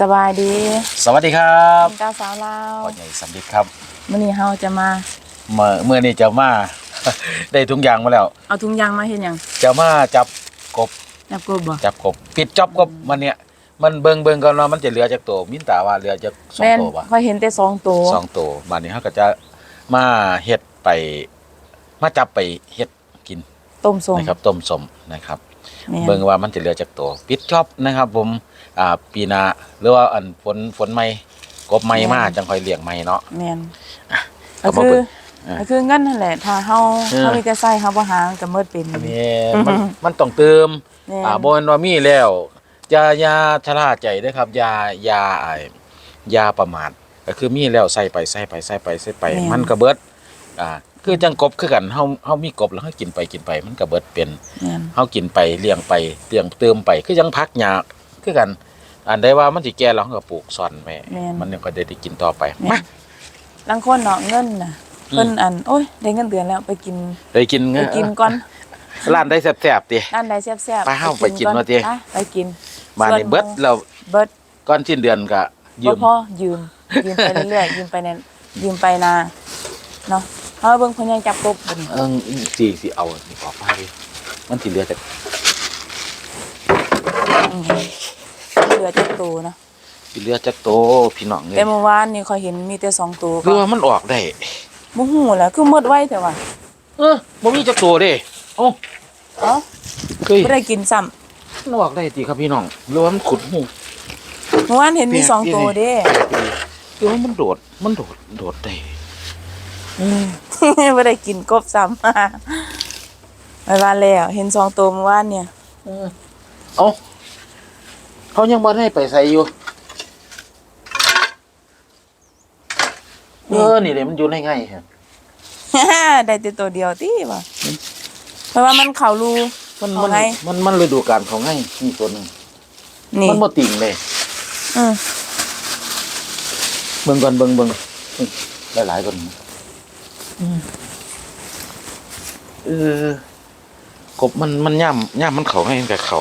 สบายดีสวัสดีครับเป็นเจ้าสาวลาวพ่อใหญ่สำลิดครับมื้อนี้เฮาจะมาเมื่อเมื่อนี้จะมา ได้ทุกอย่างมาแล้ว เอาถุงยางมาเฮ็ดหยังจะมาจับกบจับกบบ่จับกบปิดจอบกบมันเนี่ย มันเบิ่งเบิ่งก่อนว่ามันจะเหลือจากตัวมินตาว่าเหลือจากสองแม่นตัวบ่ค่อยเห็นแต่สองตัวสองตัวบัดนี้เฮาก็จะมาเฮ็ดไป มาจับไปเฮ็ดกินต้มส้มนะครับต้มสมนะครับแม่นเบิ่งว่ามันจะเหลือจากตัวปิดจอบนะครับ ผม อ่าปีหน้าหรือว่าอันฝนฝนใหม่กบใหม่มาจังค่อยเลี้ยงใหม่เนาะแม่นเอาก็มาคือเปิดอ่าก็คือเงินนั่นแหละถ้าเฮาเออ เฮามีแต่ใส่เฮาบ่หาก็หมดเป็นอันนี้มันมันต้องเติม แม่น อ่าบนว่ามีแล้วอย่าอย่าชะล่าใจเด้อครับอย่าอย่าไอ้อย่าประมาทก็คือมีแล้วใส่ไปใส่ไปใส่ไปใส่ไปมันก็เบิดอ่าคือจังกบคือกันเฮาเฮามีกบแล้วเฮากินไปกินไป มันก็เบิดเป็นแม่น เฮากินไปเลี้ยงไปเลี้ยงเติมไปคือจังพักหญ้า คือกัน อันใดว่ามันสิแก่แล้วเฮาก็ปลูกซ่อนไว้แม่น มันยังก็ได้ได้กินต่อไปแม่มานบางคนเนาะเงินน่ะอืมเพิ่นอันโอ้ยได้เงินเดือนแล้วไปกินได้กินไปกินก่อนร้านได้แซ่บๆติด้านใดแซ่บๆไปเฮาไปกินว่าติไปไปกินมานี่เบิดแล้วเบิดก่อนสิ้นเดือนก็ยืบ่ม พอยืม ยืมไปเรื่อยๆยืมไปในยืมไปนาเนาะเฮาเบิ่งเพิ่นยังจับกบบ่นี่เอิงสิสิเอานี่ออกมาดิมันสิเหลือแต่ อืมเหลือจักตัวเนาะสิเหลือจักโตพี่น้องเลยแต่เมื่อวานนี่ข้อยเห็นมีแต่สองตัวคืก็อว่ามันออกได้ บ่ฮู้แหล้วคือหมดไว้แต่ว่าเออบ่มีจักโตเด้โอ้เอ้าเฮ้ยบ่ได้กินซ้ำมันออกได้ติครับพี่น้องหรือว่ามันขุดหูเมื่อวานเห็นมีสองตัวเด้คือว่ามันโดด มันโดด โดดได้ อืมบ่ได้กินกบซ้ำไปว่าแล้ว เห็นสองตัวเมื่อวานเนี่ย เออเอา เขายังบ่ได้ไปใส่อยู่เออนี่เลยมันอยู่ในไงครับได้แต่ตัวเดียวติว่าเพราะว่ามันเข้ารูมันเอามันไงมันมันฤดูกาลของไงนี่ตัวหนึงนี่มันบ่ติ่งเลยอืมเบิ่งก่อนเบิ่งเบิ่งหลายๆก่อนเออกบมันมันย่ำย่ำมันเขาให้กับเขา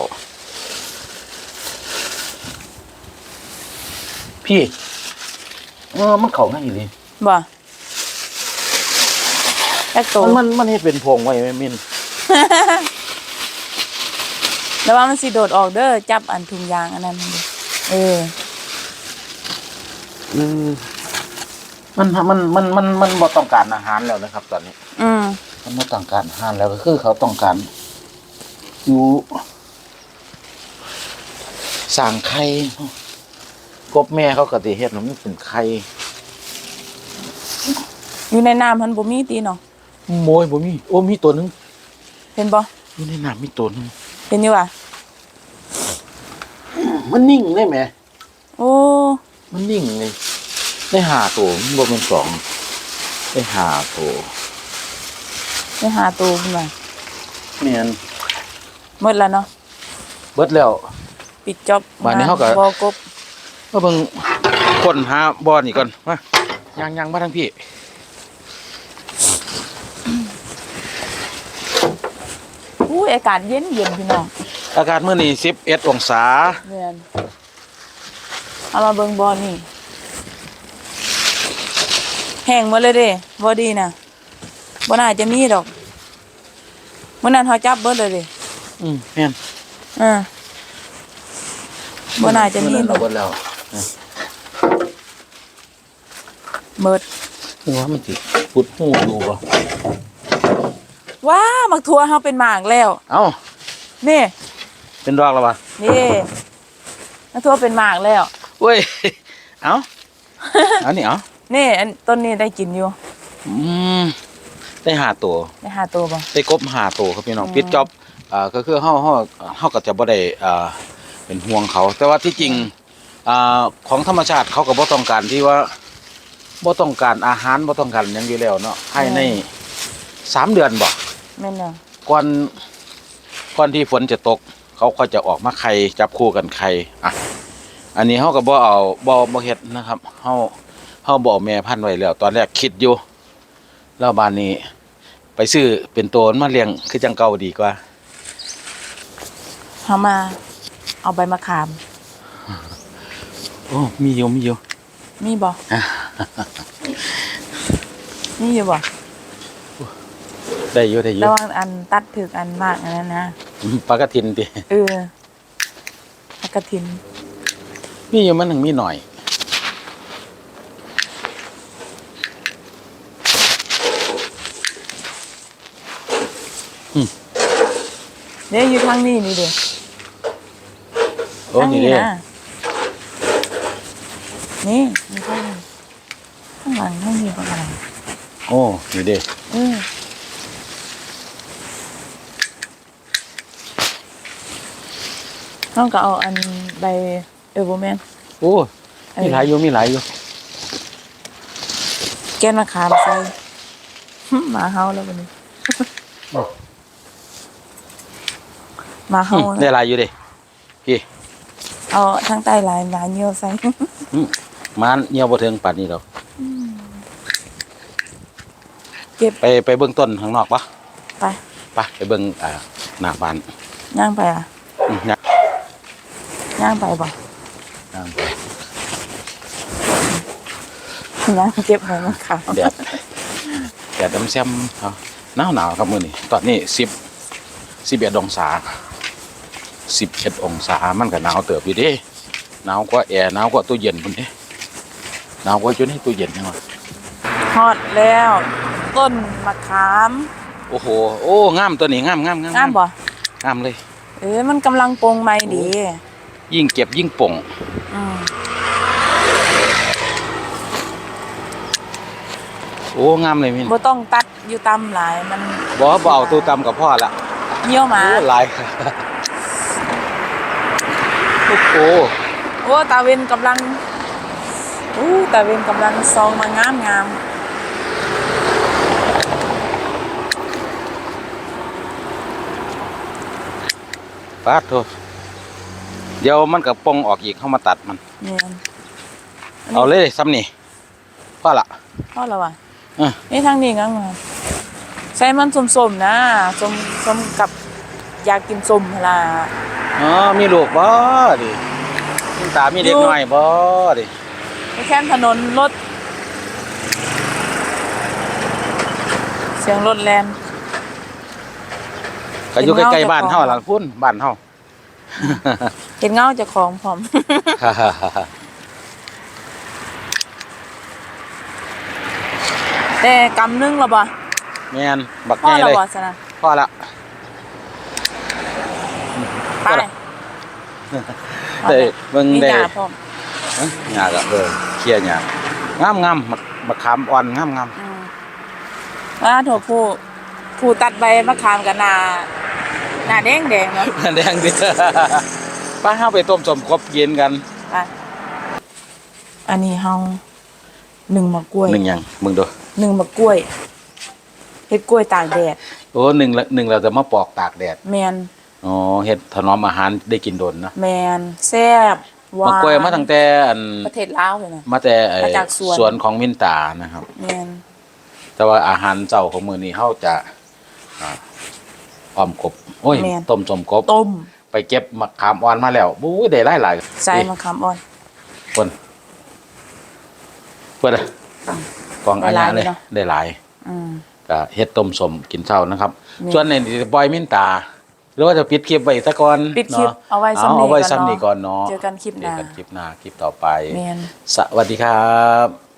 พี่เออมันเขาง่ายเลยบ่จักตัวมันมันมันเฮ็ดเป็นพวงไว้แม่มินแล้วว่ามันสิโดดออกเด้อจับอันถุงยางอันนั้นดิเออเออมันมันมันมันมันบ่ต้องการอาหารแล้วนะครับ ตอนนี้ อืมมันบ่ต้องการอาหารแล้วก็คือเขาต้องการอยู่สั่งไข่ กบแม่เขาก็สิเฮ็ดให้มันเป็นไข่อยู่ในน้ำมันบ่มีตีเนาะโมยบ่มีโอ้มีตัวหนึงเห็นบ่อยู่ในน้ำมีตัวหนึงเห็นอยู่ว่ะมันนิ่งได้ไหม โอ้มันนิ่งเลยได้หาตัวมันบ่เป็นสองได้หาตัวไปหาตัวเพิ่นว่าแม่นหมดแล้วเนาะเบิดแล้ว ปิดจ็อบบ้านนี้เขาก็ บ่กบ มาเบิ่งคนหาบ่อนี่ก่อนมายังยังมาทางพี่อู้อากาศเย็นเย็นพี่น้องอากาศมื้อนี้11องศาแม่นเอามาเบิ่งบ่อนี่แห้งหมดเลยเด้บ่ดีน่ะบ่น่าจะมีดอกมื้อนั้นเฮาจับเบิดเลยเด้อืมแม่นอ่าบ่น่าจะมีมื้อดเราอกเบิดแล้ว เบิดคือว่ามันสิพุดหูอยู่บ่ว้ามักทั่วเฮาเป็นหมากแล้ว เอ้า นี่ เป็นดอกแล้วบ่นี่มักทั่วเป็นหมากแล้วเว้ย เอ้าเอันนี้เอ้านี่อันต้นนี้ได้กินอยู่ อืมได้หาตัว ได้หาตัวบ่ได้กบหาตัวครับพี่น้องอืมปิดจอบอ่าก็คือเฮาเฮาเฮาก็จะบ่ได้อ่าเป็นห่วงเขา แต่ว่าที่จริง อ่าของธรรมชาติเขาก็บ่ต้องการที่ว่าบ่ต้องการอาหารบ่ต้องการหยังอยู่แล้วเนาะภายในสามเดือนบ่แม่นเนาะก่อนก่อนที่ฝนจะตก เขาก็จะออกมาไข่จับคู่กันไข่อะอันนี้เฮาก็บ่เอาบ่บ่เฮ็ดนะครับเฮาเฮาบ่เอาแม่พันธุ์ไว้แล้ว ตอนแรกคิดอยู่แล้วบานนี้ ไปซื้อเป็นตัวมาเลี้ยงคือจังเก่าดีกว่า เฮามา เอาใบมะขาม โอ้มีอยู่มีอยู่มีบ่มีอยู่บ่ได้อยู่ได้อยู่ระวังอันตัดถึกอันมากอันนั้นนะอืมปลากระทินติเออผักกระถิน มีอยู่มันหนึ่งมีหน่อยเดี๋ยวอยู่ทางนี้นี่เด้โอ้ทางนี่นี้เด้ นะนี่มีข้างนี้ข้างหลังข้างนี้ข้างหลังโอ้นี่เด้เออน้องก็เอาอันใบเออโบแมนโอ้มีหลายอยู่มีหลายอยู่แก้นมะขามใส่หมาเฮาแล้ววันนี้หมาเฮาอืมได้หลายอยู่เด้พี่เอาทั้งใต้ลายหมาเหี่ยวใส่อื มมันเหี่ยวบ่ถึงป่านนี้ดอกเก็บไปไปเบิ่งต้นข้างนอกปะไปไปไปเบิ่งอ่าหน้าบ้านย่างไปอะอืมย่างย่างไปบ่ย่างไปย่างเก็บใบมะขามแดดแดดดำแซมเอาหนาวหนาวครับมื้อนี้ตอนนี้10 11องศา11องศามันก็หนาวเติบอยู่เด้หนาวกว่าแอร์หนาวกว่าตู้เย็นพุ่นเด้ หนาวกว่าอยู่ในตู้เย็นจังว่าฮอดแล้ว ต้นมะขามโอ้โห โอ้งามตัวนี้งามงามงามงามบ่งามเลย เออมันกำลังปรงใหม่ดี ยิ่งเก็บยิ่งป่งอืมโอ้งามเลยมินบ่ต้องตัดอยู่ตำหลายมันบ่บ่เอาตัวตำกับพ่อละเหี่ยวหมา โอ้หลายโอ้โหโอ้ตาเวนกำลัง อู้ตาเวนกำลังซองมางามงามปาดโทเดี๋ยวมันกับป่งออกอีกเข้ามาตัดมัน เนี่ยเอาเลยซ้ำนี่พ่อละพ่อแล้วว่ะอะนี่ทางนี้งั้นมาใส่มันสมๆนะสมสมกับอยากกินสมหั่นล่ะอ๋อมีลูกบ่ดิมีตามีเด็กลูกน้อยบ่ดิ ไปแค่ถนนรถ เสียงรถแลนก็อยู่เห็นใกเงาล้ๆบ้านเจ้าเฮาของล่ะพุ่นบ้านเฮาเห็นเงาเจะของพร้อมแต่กำนึงและบ่แม่นบักพ่อใหญ่และเลยบ่ซะนะพ่อละไปพ่อละได้เบิ่งมีได้ หญ้าพร้อมเอ้ยาก็เออเคลียหญ้างามงามๆบักบักขามอ่อนงามงามอืมว่าโถผู้ผู้ตัดใบมะขามกับหนาหนาแดงแดงๆเนาะแดงดิป้าเฮาไปต้มสมกบกินกันอันนี้เฮาหนึ่งมะกล้วยหนึ่งหยังมึงดูหนึ่งมะกล้วยเฮ็ดกล้วยตากแดดโอ้หนึ่งละหนึ่งเราจะมาปอกตากแดดแมนอ๋อเฮ็ดถนอมอาหารได้กินโดนเนะแมนแซ่บ วามะกล้วยมาตั้งแต่อันประเทศลาวเลยนะ มาแต่ไอ้มาจากสวน สวนของมินตานะครับ แมนแต่ว่าอาหารเจ้าของมื้อนี้เฮาจะอ่าออมกบโอ้ยต้มสมกบ ต้มไปเก็บมะขามอ่อนมาแล้วบู้ยได้หลายหลายใส่มะขามอ่อนคนเพื่อนอะกองอาญาเลยได้หลายอืม ก็เฮ็ดต้มสมกินเช้านะครับนี่ส่วนในปล่อยมินตา หรือว่าจะปิดคลิปไว้ซะก่อนปิดคลิปนะเอาไว้ซ้ำนี้เอาไว้ก่อนเนาะซ้ำนี้ก่อนเนาะเจอกันคลิปหน้าเจอกันคลิปหน้าคลิปต่อไป แมนสวัสดีครับ